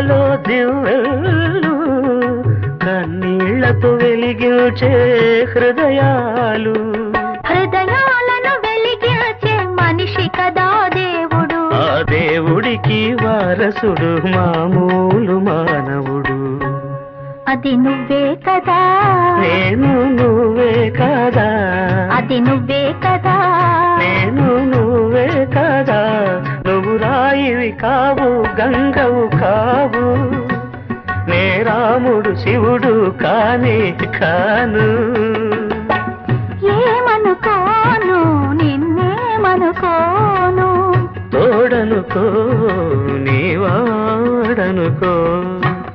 గుండెలు కన్నీళ్ళతో వెలిగించే హృదయాలు. హృదయాలను వెలిగించే మనిషి కదా దేవుడు. ఆ దేవుడికి వారసుడు మామూలు మానవుడు. అది నువ్వే కదా. నేను నువ్వే కదా. అది నువ్వే కదా. రాయివి కావు గంగవు కావు. నే రాముడు శివుడు కానే కాను. ఏమనుకోను నిన్నేమనుకోను. తోడనుకో నీ వాడనుకో.